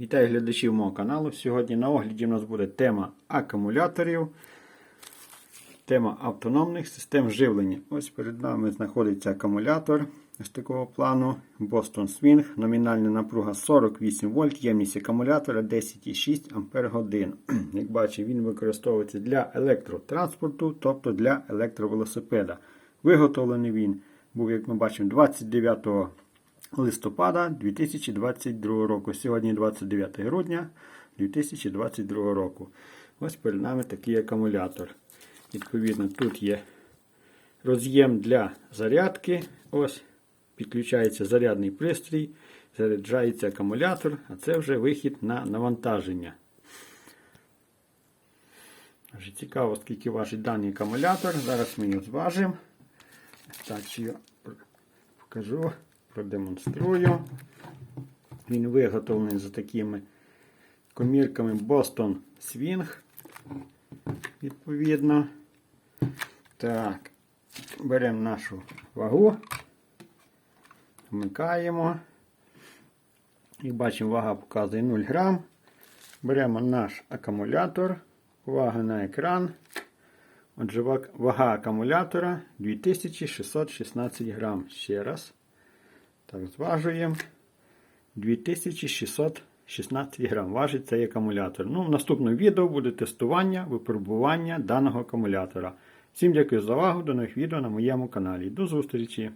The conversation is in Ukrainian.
Вітаю глядачів мого каналу. Сьогодні на огляді у нас буде тема акумуляторів, тема автономних систем живлення. Ось перед нами знаходиться акумулятор з такого плану Boston Swing. Номінальна напруга 48 вольт, ємність акумулятора 10,6 Ампер годин. Як бачимо, він використовується для електротранспорту, тобто для електровелосипеда. Виготовлений він був, як ми бачимо, 29 листопада 2022 року. Сьогодні 29 грудня 2022 року. Ось перед нами такий акумулятор. Відповідно, тут є роз'єм для зарядки. Ось підключається зарядний пристрій, заряджається акумулятор, а це вже вихід на навантаження. Вже цікаво, скільки важить даний акумулятор. Зараз ми його зважимо. Так, я покажу продемонструю. Він виготовлений за такими комірками Boston Swing. Відповідно. Так, беремо нашу вагу, вмикаємо. І бачимо, вага показує 0 грам. Беремо наш акумулятор, увага на екран. Отже, вага акумулятора 2616 грам. Ще раз. Так, зважуємо. 2616 грам важить цей акумулятор. Ну, в наступному відео буде тестування, випробування даного акумулятора. Всім дякую за увагу. До нових відео на моєму каналі. До зустрічі!